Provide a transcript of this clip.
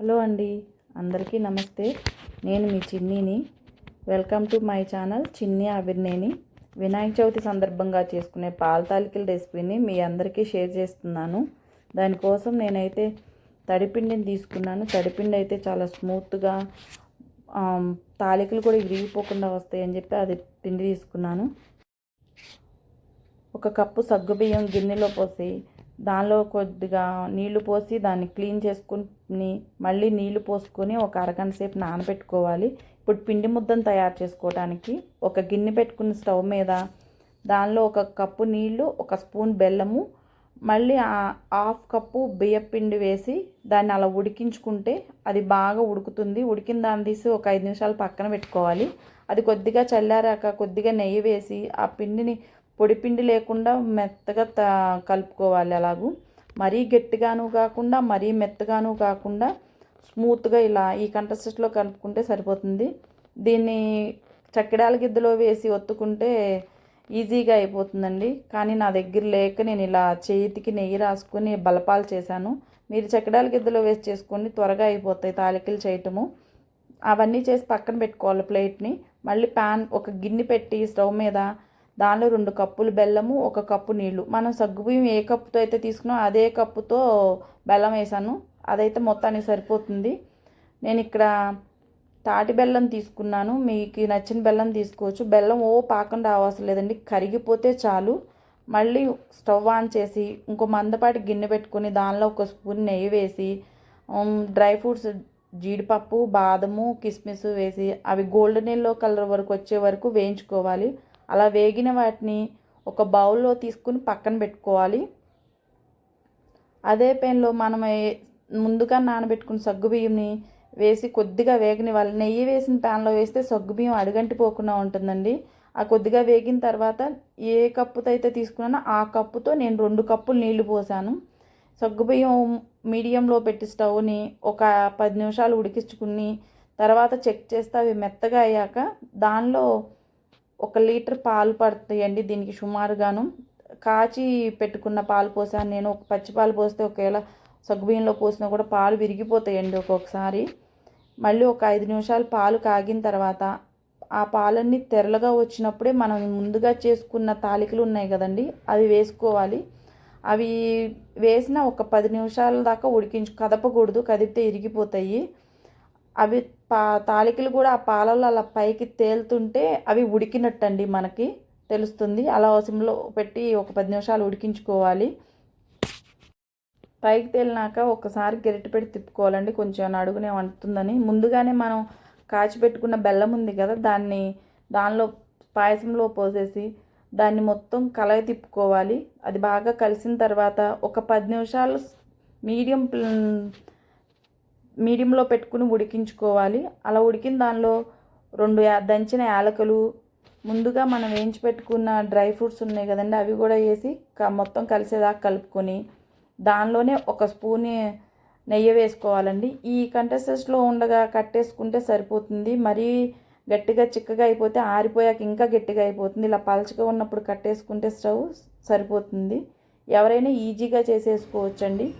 Hello అండి అందరికీ నమస్తే. నేను మీ చిన్నీని. Welcome to my channel Chinni Avirneni. Vinayaka Chavithi సందర్భంగా చేసుకునే పాల తాలికల రెసిపీని మీ అందరికీ షేర్ చేస్తున్నాను. దానికోసం నేనైతే తడిపిండిని తీసుకున్నాను. తడిపిండి అయితే చాలా స్మూత్గా తాలికలు కూడా విరిగిపోకుండా వస్తాయని చెప్పి అది పిండి తీసుకున్నాను. ఒక కప్పు సగ్గుబియ్యం గిన్నెలో పోసి దానిలో కొద్దిగా నీళ్ళు పోసి దాన్ని క్లీన్ చేసుకుని మళ్ళీ నీళ్ళు పోసుకొని ఒక అరగంట సేపు నానబెట్టుకోవాలి. ఇప్పుడు పిండి ముద్దను తయారు చేసుకోవడానికి ఒక గిన్నె పెట్టుకున్న స్టవ్ మీద దానిలో ఒక కప్పు నీళ్ళు ఒక స్పూన్ బెల్లము మళ్ళీ హాఫ్ కప్పు బియ్యపిండి వేసి దాన్ని అలా ఉడికించుకుంటే అది బాగా ఉడుకుతుంది. ఉడికిన దాన్ని తీసి ఒక ఐదు నిమిషాలు పక్కన పెట్టుకోవాలి. అది కొద్దిగా చల్లారాక కొద్దిగా నెయ్యి వేసి ఆ పిండిని పొడిపిండి లేకుండా మెత్తగా త కలుపుకోవాలి అలాగూ. మరీ గట్టిగాను కాకుండా మరీ మెత్తగాను కాకుండా స్మూత్గా ఇలా ఈ కంటస్టెస్ట్లో కలుపుకుంటే సరిపోతుంది. దీన్ని చక్కెడాల గిద్దలో వేసి ఒత్తుకుంటే ఈజీగా అయిపోతుందండి. కానీ నా దగ్గర లేక నేను ఇలా చేతికి నెయ్యి రాసుకుని బలపాలు చేశాను. మీరు చక్కెడాల గిద్దలో వేసి చేసుకొని త్వరగా అయిపోతాయి తాలికలు చేయటము. అవన్నీ చేసి పక్కన పెట్టుకోవాలి ప్లేట్ని. మళ్ళీ ప్యాన్ ఒక గిన్నె పెట్టి స్టవ్ మీద దానిలో రెండు కప్పులు బెల్లము ఒక కప్పు నీళ్ళు. మనం సగ్గుబియ్యం ఏ కప్పుతో అయితే తీసుకున్నామో అదే కప్పుతో బెల్లం వేసాను. అదైతే మొత్తానికి సరిపోతుంది. నేను ఇక్కడ తాటి బెల్లం తీసుకున్నాను. మీకు నచ్చిన బెల్లం తీసుకోవచ్చు. బెల్లం ఓ పాకం రావాల్సిన లేదండి. కరిగిపోతే చాలు. మళ్ళీ స్టవ్ ఆన్ చేసి ఇంకో మందపాటి గిన్నె పెట్టుకొని దానిలో ఒక స్పూన్ నెయ్యి వేసి డ్రై ఫ్రూట్స్ జీడిపప్పు బాదము కిస్మిస్ వేసి అవి గోల్డెన్ ఎల్లో కలర్ వరకు వచ్చే వరకు వేయించుకోవాలి. అలా వేగిన వాటిని ఒక బౌల్లో తీసుకుని పక్కన పెట్టుకోవాలి. అదే పెన్లో మనం ముందుగా నానబెట్టుకున్న సగ్గుబియ్యంని వేసి కొద్దిగా వేగనివ్వాలి నెయ్యి వేసిన ప్యాన్లో వేస్తే సగ్గుబియ్యం అడుగంటిపోకుండా ఉంటుందండి. ఆ కొద్దిగా వేగిన తర్వాత ఏ కప్పుతో అయితే తీసుకున్నానో ఆ కప్పుతో నేను రెండు కప్పులు నీళ్ళు పోసాను. సగ్గుబియ్యం మీడియంలో పెట్టి స్టవ్ని ఒక పది నిమిషాలు ఉడికించుకుని తర్వాత చెక్ చేస్తే అవి మెత్తగా అయ్యాక దానిలో ఒక లీటర్ పాలు పడతాయండి దీనికి సుమారుగాను. కాచి పెట్టుకున్న పాలు పోసాను నేను. ఒక పచ్చి పాలు పోస్తే ఒకవేళ సగ్గుబియ్యంలో పోసినా కూడా పాలు విరిగిపోతాయండి ఒక్కొక్కసారి. మళ్ళీ ఒక ఐదు నిమిషాలు పాలు కాగిన తర్వాత ఆ పాలన్నీ తెరలుగా వచ్చినప్పుడే మనం ముందుగా చేసుకున్న తాలికలు ఉన్నాయి కదండి అవి వేసుకోవాలి. అవి వేసిన ఒక పది నిమిషాల దాకా ఉడికించు కదపకూడదు కదిపితే ఇరిగిపోతాయి. అవి పా తాలికలు కూడా ఆ పాలలో అలా పైకి తేలుతుంటే అవి ఉడికినట్టండి మనకి తెలుస్తుంది. అలా సిమ్లో పెట్టి ఒక పది నిమిషాలు ఉడికించుకోవాలి. పైకి తేలినాక ఒకసారి గెరిట పెట్టి తిప్పుకోవాలండి. కొంచెం అడుగునే వండుతుందని. ముందుగానే మనం కాచి పెట్టుకున్న బెల్లం ఉంది కదా దాన్ని దానిలో పాయసంలో పోసేసి దాన్ని మొత్తం కలయి తిప్పుకోవాలి. అది బాగా కలిసిన తర్వాత ఒక పది నిమిషాలు మీడియం మీడియంలో పెట్టుకుని ఉడికించుకోవాలి. అలా ఉడికిన దానిలో రెండు యా- దంచిన యాలకులు ముందుగా మనం వేయించి పెట్టుకున్న డ్రై ఫ్రూట్స్ ఉన్నాయి కదండి అవి కూడా వేసి మొత్తం కలిసేదాకా కలుపుకొని దానిలోనే ఒక స్పూన్ నెయ్యి వేసుకోవాలండి. ఈ కంటెస్టెస్లో ఉండగా కట్టేసుకుంటే సరిపోతుంది. మరీ గట్టిగా చిక్కగా అయిపోతే ఆరిపోయాక ఇంకా గట్టిగా అయిపోతుంది. ఇలా పలచగా ఉన్నప్పుడు కట్టేసుకుంటే స్టవ్ సరిపోతుంది. ఎవరైనా ఈజీగా చేసేసుకోవచ్చండి.